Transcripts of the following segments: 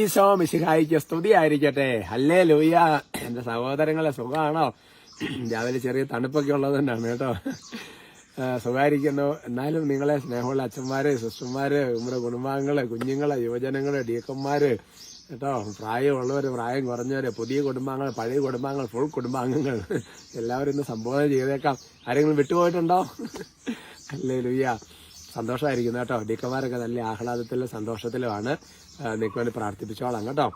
ഈശോ മിശിഹായിക്ക് സ്തുതി ആയിരിക്കട്ടെ അല്ലേ ലൂയ എന്റെ സഹോദരങ്ങളെ സുഖമാണോ? രാവിലെ ചെറിയ തണുപ്പൊക്കെ ഉള്ളത് തന്നെയാണ് കേട്ടോ. സുഖമായിരിക്കുന്നു. എന്നാലും നിങ്ങളെ സ്നേഹമുള്ള അച്ഛന്മാര് സിസ്റ്റർമാര് നമ്മുടെ കുടുംബാംഗങ്ങൾ കുഞ്ഞുങ്ങൾ യുവജനങ്ങൾ ഡീക്കന്മാര് കേട്ടോ പ്രായമുള്ളവര് പ്രായം കുറഞ്ഞവര് പുതിയ കുടുംബാംഗങ്ങൾ പഴയ കുടുംബാംഗങ്ങൾ ഫുൾ കുടുംബാംഗങ്ങൾ. എല്ലാവരും ഇന്ന് സംബോധന ചെയ്തേക്കാം. ആരെങ്കിലും വിട്ടുപോയിട്ടുണ്ടോ? അല്ലേ ലുയ്യ സന്തോഷമായിരിക്കുന്നു കേട്ടോ. ഡിക്കമാരൊക്കെ നല്ല ആഹ്ലാദത്തിലും സന്തോഷത്തിലുമാണ്. നിങ്ങൾക്ക് വേണ്ടി പ്രാർത്ഥിപ്പിച്ചോളാം കേട്ടോ.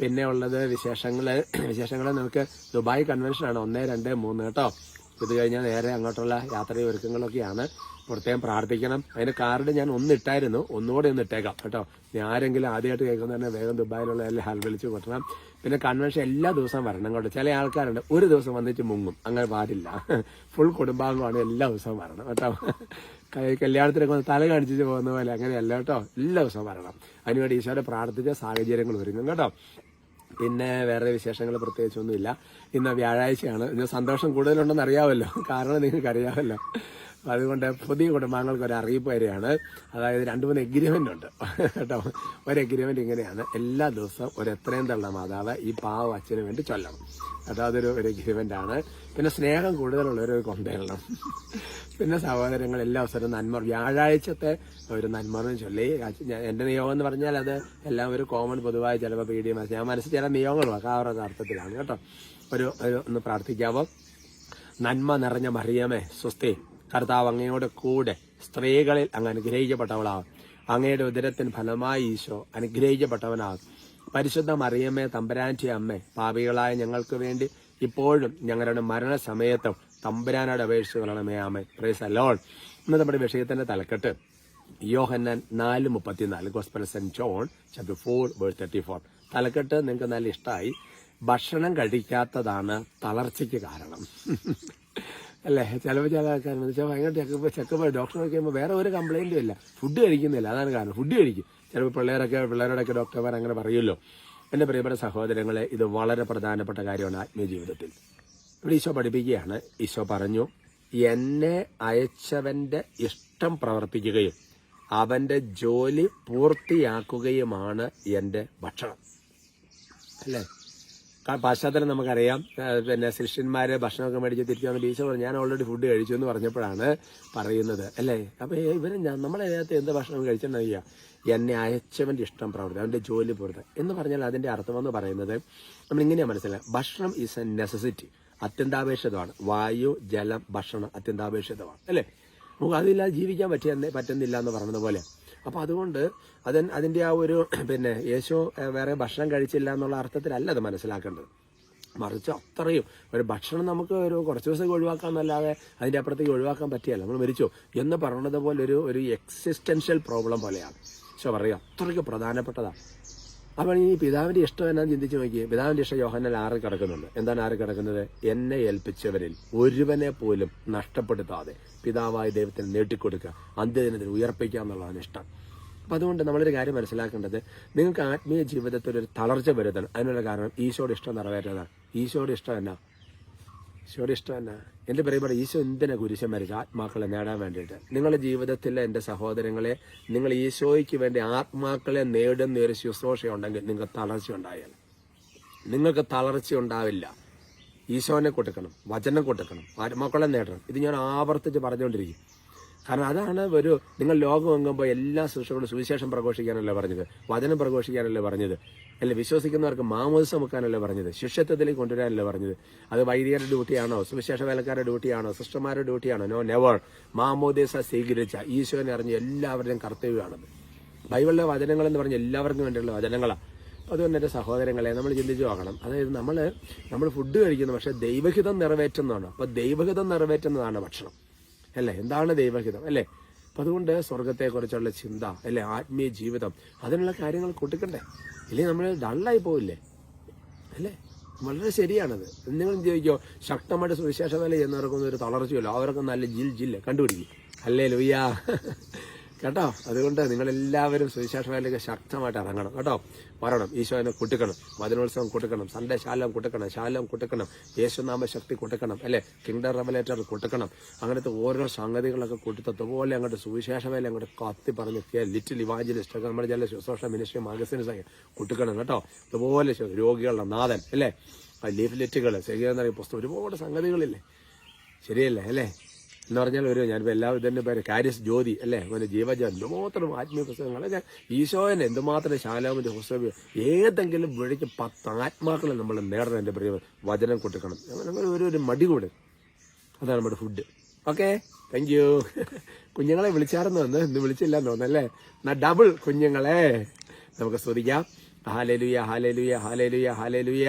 പിന്നെ ഉള്ളത് വിശേഷങ്ങൾ വിശേഷങ്ങൾ നമുക്ക് ദുബായ് കൺവെൻഷനാണ് ഒന്ന് രണ്ട് മൂന്ന് കേട്ടോ. ഇത് കഴിഞ്ഞാൽ നേരെ അങ്ങോട്ടുള്ള യാത്രാ ഒരുക്കങ്ങളൊക്കെയാണ് പ്രത്യേകം പ്രാർത്ഥിക്കണം. അതിന്റെ കാർഡ് ഞാൻ ഒന്നിട്ടായിരുന്നു. ഒന്നുകൂടെ ഒന്ന് ഇട്ടേക്കാം കേട്ടോ. ആരെങ്കിലും ആദ്യമായിട്ട് കേൾക്കുന്ന തന്നെ വേഗം ദുബായിലുള്ള എല്ലാം ഹാൽ വിളിച്ച് കൊട്ടണം. പിന്നെ കൺവെൻഷൻ എല്ലാ ദിവസവും വരണം കേട്ടോ. ചില ആൾക്കാരുണ്ട് ഒരു ദിവസം വന്നിട്ട് മുങ്ങും. അങ്ങനെ പാടില്ല. ഫുൾ കുടുംബാംഗമാണ് എല്ലാ ദിവസവും വരണം കേട്ടോ. കല്യാണത്തിനൊക്കെ വന്ന് തല കാണിച്ചിട്ട് പോകുന്ന പോലെ അങ്ങനെയല്ല കേട്ടോ. എല്ലാ ദിവസവും വരണം. അതിനുവേണ്ടി ഈശോയുടെ പ്രാർത്ഥിച്ച സാഹചര്യങ്ങൾ ഒരുങ്ങും കേട്ടോ. പിന്നെ വേറെ വിശേഷങ്ങൾ പ്രത്യേകിച്ചൊന്നുമില്ല. ഇന്ന് വ്യാഴാഴ്ചയാണ്. ഇന്ന് സന്തോഷം കൂടുതലുണ്ടെന്ന് അറിയാമല്ലോ കാരണം നിങ്ങൾക്ക് അറിയാമല്ലോ അതുകൊണ്ട് പുതിയ കുടുംബാംഗങ്ങൾക്ക് ഒരു അറിയിപ്പ് വരികയാണ് അതായത് രണ്ട് മൂന്ന് എഗ്രിമെന്റ് ഉണ്ട്. കേട്ടോ? ഒരു എഗ്രിമെന്റ് ഇങ്ങനെയാണ്. എല്ലാ ദിവസവും ഒരു എത്രയും തള്ള മാതാവ് ഈ പാവ അച്ഛന് വേണ്ടി ചൊല്ലണം. കേട്ടോ? അതൊരു ഒരു എഗ്രിമെന്റ് ആണ്. പിന്നെ സ്നേഹം കൂടുതലുള്ളവർ കൊണ്ടുവരണം പിന്നെ സഹോദരങ്ങൾ എല്ലാ അവസരവും നന്മ വ്യാഴാഴ്ചത്തെ ഒരു നന്മറിന് ചൊല്ലി. എന്റെ നിയോഗം എന്ന് പറഞ്ഞാൽ അത് എല്ലാം ഒരു കോമൺ പൊതുവായ ചിലപ്പോൾ പി ഡി ഞാൻ മനസ്സിൽ ചില നിയോഗങ്ങൾ വെക്കാം അർത്ഥത്തിലാണ്. കേട്ടോ? ഒരു ഒരു ഒന്ന് പ്രാർത്ഥിക്കാവോ? നന്മ നിറഞ്ഞ മറിയമേ സുസ്ഥി. കർത്താവ് അങ്ങയോട് കൂടെ സ്ത്രീകളിൽ അങ്ങ് അനുഗ്രഹിക്കപ്പെട്ടവളാകും അങ്ങയുടെ ഉദരത്തിന് ഫലമായി ഈശോ അനുഗ്രഹിക്കപ്പെട്ടവനാകും. പരിശുദ്ധ മറിയമ്മേ തമ്പുരാന്റെ അമ്മ പാപികളായ ഞങ്ങൾക്ക് വേണ്ടി ഇപ്പോഴും ഞങ്ങളുടെ മരണസമയത്തും തമ്പുരാനോട് അപേക്ഷിച്ച് കൊള്ളണമേ ആമേ പ്രൈസ് അലോൺ ഇന്ന് നമ്മുടെ വിഷയത്തിന്റെ തലക്കെട്ട് യോഹന്നാൻ നാല് മുപ്പത്തിനാല് gospel saint John chapter four verse thirty four തലക്കെട്ട് നിങ്ങൾക്ക് നല്ല ഇഷ്ടമായി ഭക്ഷണം കഴിക്കാത്തതാണ് തളർച്ചയ്ക്ക് കാരണം. അല്ലേ? ചിലപ്പോൾ ചില ആൾക്കാർ വെച്ചാൽ ഭയങ്കര ചെക്കപ്പ് ചെക്കപ്പ് ഡോക്ടർ നോക്കിയുമ്പോൾ വേറെ ഒരു കംപ്ലൈന്റും ഇല്ല. ഫുഡ് കഴിക്കുന്നില്ല. അതാണ് കാരണം. ഫുഡ് കഴിക്കും. ചിലപ്പോൾ പിള്ളേരൊക്കെ പിള്ളേരോടൊക്കെ ഡോക്ടർമാർ അങ്ങനെ പറയുമല്ലോ. എന്റെ പ്രിയപ്പെട്ട സഹോദരങ്ങളെ ഇത് വളരെ പ്രധാനപ്പെട്ട കാര്യമാണ് ആത്മീയ ജീവിതത്തിൽ. ഇവിടെ ഈശോ പഠിപ്പിക്കുകയാണ്. ഈശോ പറഞ്ഞു എന്നെ അയച്ചവന്റെ ഇഷ്ടം പ്രവർത്തിക്കുകയും അവന്റെ ജോലി പൂർത്തിയാക്കുകയുമാണ് എന്റെ ഭക്ഷണം. അല്ലേ? പാശ്ചാത്യം നമുക്കറിയാം. പിന്നെ ശിഷ്യന്മാരെ ഭക്ഷണമൊക്കെ മേടിച്ച് തിരിച്ചു വന്ന് ബീച്ച് പറഞ്ഞു ഞാൻ ഓൾറെഡി ഫുഡ് കഴിച്ചു എന്ന് പറഞ്ഞപ്പോഴാണ് പറയുന്നത് അല്ലേ? അപ്പോൾ ഇവർ ഇവർ ഞാൻ നമ്മളെ അതിനകത്ത് എന്ത് ഭക്ഷണം കഴിച്ചിട്ടുണ്ടെങ്കിൽ എന്നെ അയച്ചവന്റെ ഇഷ്ടം പ്രവർത്തി അവന്റെ ജോലി പൂർത്തി എന്ന് പറഞ്ഞാൽ അതിന്റെ അർത്ഥമെന്ന് പറയുന്നത് നമ്മൾ ഇങ്ങനെയാണ് മനസ്സിലാക്കുക ഭക്ഷണം ഈസ് എ നെസസിറ്റി അത്യന്താപേക്ഷിതമാണ്. വായു ജലം ഭക്ഷണം അത്യന്താപേക്ഷിതമാണ് അല്ലേ? നമുക്ക് അതില്ലാതെ ജീവിക്കാൻ പറ്റിയ പറ്റുന്നില്ല എന്ന് പറഞ്ഞത് പോലെ അപ്പൊ അതുകൊണ്ട് അതിൻ അതിന്റെ ആ ഒരു പിന്നെ യേശു വേറെ ഭക്ഷണം കഴിച്ചില്ല എന്നുള്ള അർത്ഥത്തിലല്ല അത് മനസ്സിലാക്കേണ്ടത്. മറിച്ച് അത്രയും ഒരു ഭക്ഷണം നമുക്ക് ഒരു കുറച്ച് ദിവസത്തേക്ക് ഒഴിവാക്കാമെന്നല്ലാതെ അതിന്റെ അപ്പുറത്തേക്ക് ഒഴിവാക്കാൻ പറ്റിയല്ല. നമ്മൾ മരിച്ചു. എന്ന് പറയുന്നത് ഒരു ഒരു എക്സിസ്റ്റൻഷ്യൽ പ്രോബ്ലം പോലെയാണ്. പക്ഷെ പറയാം അത്രയ്ക്ക് പ്രധാനപ്പെട്ടതാണ് അപ്പോൾ ഈ പിതാവിന്റെ ഇഷ്ടം എന്നാന്ന് ചിന്തിച്ച് നോക്കിയേ. പിതാവിന്റെ ഇഷ്ടം യോഹന്നൽ ആറ് കിടക്കുന്നുണ്ട്. എന്താണ് ആറ് കിടക്കുന്നത്? എന്നെ ഏൽപ്പിച്ചവരിൽ ഒരുവനെ പോലും നഷ്ടപ്പെടുത്താതെ പിതാവായ ദൈവത്തിന് നീട്ടിക്കൊടുക്കുക അന്ത്യദിനത്തിൽ ഉയർപ്പിക്കുക എന്നുള്ളതാണ് ഇഷ്ടം. അപ്പൊ അതുകൊണ്ട് നമ്മളൊരു കാര്യം മനസ്സിലാക്കേണ്ടത് നിങ്ങൾക്ക് ആത്മീയ ജീവിതത്തിൽ ഒരു തളർച്ച വരുത്തണം. അതിനുള്ള കാരണം ഈശോയുടെ ഇഷ്ടം നിറവേറ്റുന്നതാണ് ഈശോയുടെ ഇഷ്ടം എന്നാ? ഈശോയുടെ ഇഷ്ടമല്ല. എന്റെ പ്രിയപ്പെട്ട ഈശോ എന്തിനാ കുരിശം മരിച്ച ആത്മാക്കളെ നേടാൻ വേണ്ടിയിട്ട്? നിങ്ങളുടെ ജീവിതത്തിലെ എന്റെ സഹോദരങ്ങളെ നിങ്ങൾ ഈശോയ്ക്ക് വേണ്ടി ആത്മാക്കളെ നേടുന്ന ഒരു ശുശ്രൂഷ ഉണ്ടെങ്കിൽ നിങ്ങൾക്ക് തളർച്ച ഉണ്ടായാൽ. നിങ്ങൾക്ക് തളർച്ച ഉണ്ടാവില്ല. ഈശോനെ കൊടുക്കണം വചനം കൊടുക്കണം ആത്മാക്കളെ നേടണം. ഇത് ഞാൻ ആവർത്തിച്ച് പറഞ്ഞുകൊണ്ടിരിക്കും. കാരണം അതാണ് ഒരു നിങ്ങൾ ലോകം എങ്ങുമ്പോൾ എല്ലാ ശിക്ഷകളും സുവിശേഷം പ്രഘോഷിക്കാനല്ലേ പറഞ്ഞത്? വചനം പ്രഘോഷിക്കാനല്ലേ പറഞ്ഞത്? അല്ലെ വിശ്വസിക്കുന്നവർക്ക് മാമോദിസം വെക്കാനല്ലേ പറഞ്ഞത്? ശിഷ്യത്വത്തിലേക്ക് കൊണ്ടുവരാനല്ലേ പറഞ്ഞത്? അത് വൈദികരുടെ ഡ്യൂട്ടിയാണോ സുവിശേഷ വേലക്കാരുടെ ഡ്യൂട്ടിയാണോ സിസ്റ്റർമാരുടെ ഡ്യൂട്ടിയാണോ നോ നെവർ മാമോദിസ സ്വീകരിച്ച ഈശോനെ അറിഞ്ഞ എല്ലാവരുടെയും കർത്തവ്യമാണത് ബൈബിളിലെ വചനങ്ങൾ എന്ന് പറഞ്ഞ എല്ലാവർക്കും വേണ്ടിയുള്ള വചനങ്ങളാണ് അതുകൊണ്ട് എന്റെ സഹോദരങ്ങളെ നമ്മൾ ചിന്തിച്ചു നോക്കണം. അതായത് നമ്മൾ നമ്മൾ ഫുഡ് കഴിക്കുന്നു പക്ഷേ ദൈവഹിതം നിറവേറ്റുന്നതാണ്. അപ്പോൾ ദൈവഹിതം നിറവേറ്റുന്നതാണ് ഭക്ഷണം. അല്ലേ? എന്താണ് ദൈവഹിതം അല്ലേ? അപ്പൊ അതുകൊണ്ട് സ്വർഗത്തെക്കുറിച്ചുള്ള ചിന്ത അല്ലേ? ആത്മീയ ജീവിതം അതിനുള്ള കാര്യങ്ങൾ കൊടുക്കണ്ടേ ഇല്ലെങ്കിൽ നമ്മൾ ഡള്ളായി പോവില്ലേ? അല്ലേ? വളരെ ശരിയാണത്. നിങ്ങൾ ചോദിക്കോ? ശക്തമായിട്ട് സുവിശേഷ നില ചെയ്യുന്നവർക്കൊന്നും ഒരു തളർച്ചയല്ലോ അവരൊക്കെ നല്ല ജിൽ ജില്ല. കണ്ടുപിടിക്കും. അല്ലേ ലുയ്യാ കേട്ടോ? അതുകൊണ്ട് നിങ്ങളെല്ലാവരും വേലയ്ക്ക് ശക്തമായിട്ട് ഇറങ്ങണം. കേട്ടോ? വരണം ഈശോനെ കുട്ടിക്കണം. വചനോത്സവം കുട്ടിക്കണം. സൺഡേ ശാലം കുട്ടിക്കണം. ശാലം കുട്ടിക്കണം. യേശുനാമ ശക്തി കുട്ടിക്കണം. അല്ലെ? കിങ്ഡം റെവലേറ്റർ കുട്ടിക്കണം. അങ്ങനത്തെ ഓരോ സംഗതികളൊക്കെ കൂട്ടിത്തതുപോലെ അങ്ങോട്ട് സുവിശേഷമേലെ അങ്ങോട്ട് കത്തി പറഞ്ഞ് ലിറ്റിൽ ഇവാഞ്ചലിസ്റ്റ് നമ്മുടെ ചില ശുശ്രൂഷ മിനിസ്ട്രി മാഗസിൻസ് കുട്ടിക്കണം. കേട്ടോ? അതുപോലെ രോഗികളുടെ നാഥൻ. അല്ലേ? ലീഫ്ലെറ്റുകൾ ശരിയെന്ന പുസ്തകം ഒരുപാട് സംഗതികളില്ലേ? ശരിയല്ലേ? അല്ലേ? എന്ന് പറഞ്ഞാൽ ഒരു ഞാനിപ്പോൾ എല്ലാവരും തന്നെ പേര് കാര്യസ് ജ്യോതി അല്ലേ? അങ്ങനെ ജീവജ എന്തുമാത്രം ആത്മീയ പുസ്തകങ്ങൾ ഈശോനെ എന്തുമാത്രം ശാലാമിന്റെ പുസ്തകം ഏതെങ്കിലും വഴിക്ക് പത്ത് ആത്മാക്കളെ നമ്മൾ നേടണം എന്റെ പ്രിയ വചനം കൊടുക്കണം. അങ്ങനെ ഒരു ഒരു മടി കൂടെ. അതാണ് നമ്മുടെ ഫുഡ് ഓക്കെ താങ്ക് യു കുഞ്ഞുങ്ങളെ വിളിച്ചായിരുന്നു എന്ന് ഇന്ന് വിളിച്ചില്ലെന്ന് തോന്നല്ലേ എന്നാ ഡബിൾ കുഞ്ഞുങ്ങളെ. നമുക്ക് ശ്രദ്ധിക്കാം ഹാലേലുയ ഹാലേലുയ ഹാലേലുയ ഹാലേലുയ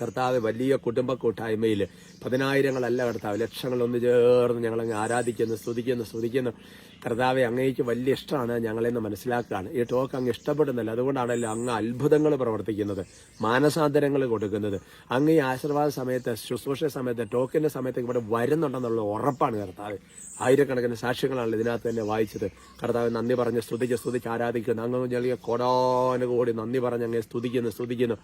കർത്താവ് വലിയ കുടുംബ കൂട്ടായ്മയിൽ പതിനായിരങ്ങളല്ല കർത്താവ് ലക്ഷങ്ങൾ ഒന്ന് ചേർന്ന് ഞങ്ങളങ്ങ് ആരാധിക്കുന്നു സ്തുതിക്കുന്നു സ്തുതിക്കുന്നു. കർത്താവെ അങ്ങേക്ക് വലിയ ഇഷ്ടമാണ് ഞങ്ങളെന്ന് മനസ്സിലാക്കുകയാണ്. ഈ ടോക്ക് അങ്ങ് ഇഷ്ടപ്പെടുന്നില്ല. അതുകൊണ്ടാണല്ലോ അങ്ങ് അത്ഭുതങ്ങൾ പ്രവർത്തിക്കുന്നത് മാനസാന്തരങ്ങൾ കൊടുക്കുന്നത്. അങ്ങ് ഈ ആശീർവാദ സമയത്ത് ശുശ്രൂഷ സമയത്ത് ടോക്കിന്റെ സമയത്ത് ഇവിടെ വരുന്നുണ്ടെന്നുള്ള ഉറപ്പാണ് കർത്താവ്. ആയിരക്കണക്കിന് സാക്ഷ്യങ്ങളാണ് ഇതിനകത്ത് തന്നെ വായിച്ചത്. കർത്താവ് നന്ദി പറഞ്ഞ് സ്തുതിച്ച് സ്തുതിച്ച് ആരാധിക്കുന്നു. അങ്ങ് ചെറിയ കോടാനുകൂടി നന്ദി പറഞ്ഞ് അങ്ങ് സ്തുതിക്കുന്നു സ്തുതിക്കുന്നു.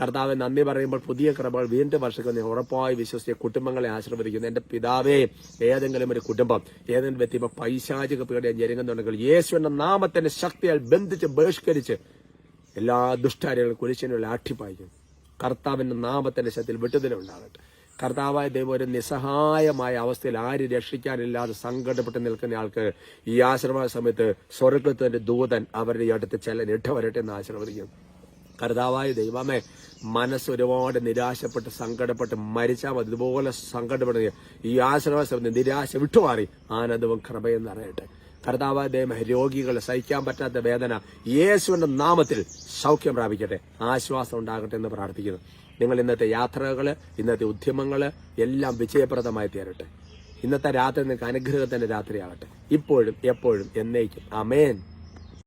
കർത്താവ് നന്ദി പറയുമ്പോൾ പുതിയ കൃപകൾ വീണ്ടും വർഷിക്കുന്ന. ഉറപ്പായി വിശ്വസിച്ച കുടുംബങ്ങളെ ആശീർവദിക്കുന്നു. എന്റെ പിതാവേ ഏതെങ്കിലും ഒരു കുടുംബം ഏതെങ്കിലും വ്യക്തി പൈശാചിക പീഡയും ഞെരുങ്ങുന്നുണ്ടെങ്കിൽ യേശുവിന്റെ നാമത്തിന്റെ ശക്തിയാൽ ബന്ധിച്ച് ബഹിഷ്കരിച്ച് എല്ലാ ദുഷ്ടാരികളും കുരിശിനുള്ള ആട്ടിപ്പായിക്കും കർത്താവിന്റെ നാമത്തിന്റെ ശക്തിയിൽ വിട്ടുതലുണ്ടാകട്ടെ കർത്താവായ ദൈവം ഒരു നിസ്സഹായമായ അവസ്ഥയിൽ ആര് രക്ഷിക്കാനില്ലാതെ സങ്കടപ്പെട്ട് നിൽക്കുന്ന ആൾക്ക് ഈ ആശ്രമ സമയത്ത് സ്വർഗത്തിന്റെ ദൂതൻ അവരുടെ അടുത്ത് ചെല്ലൻ വരട്ടെ എന്ന് ആശീർവദിക്കുന്നു. കർത്താവായ ദൈവമേ മനസ്സ് ഒരുപാട് നിരാശപ്പെട്ട് സങ്കടപ്പെട്ട് മരിച്ചാൽ മതി. ഇതുപോലെ സങ്കടപ്പെടുക ഈ സമയത്ത് നിരാശ വിട്ടുമാറി. ആനന്ദവും കൃപയും നിറയട്ടെ. കർത്താവായ ദൈവം രോഗികൾ സഹിക്കാൻ പറ്റാത്ത വേദന യേശുവിന്റെ നാമത്തിൽ സൗഖ്യം പ്രാപിക്കട്ടെ. ആശ്വാസം ഉണ്ടാകട്ടെ എന്ന് പ്രാർത്ഥിക്കുന്നു. നിങ്ങൾ ഇന്നത്തെ യാത്രകൾ ഇന്നത്തെ ഉദ്യമങ്ങൾ എല്ലാം വിജയപ്രദമായി തീരട്ടെ. ഇന്നത്തെ രാത്രി നിങ്ങൾക്ക് അനുഗ്രഹത്തിന്റെ രാത്രിയാകട്ടെ. ഇപ്പോഴും എപ്പോഴും എന്നേക്കും. അമേൻ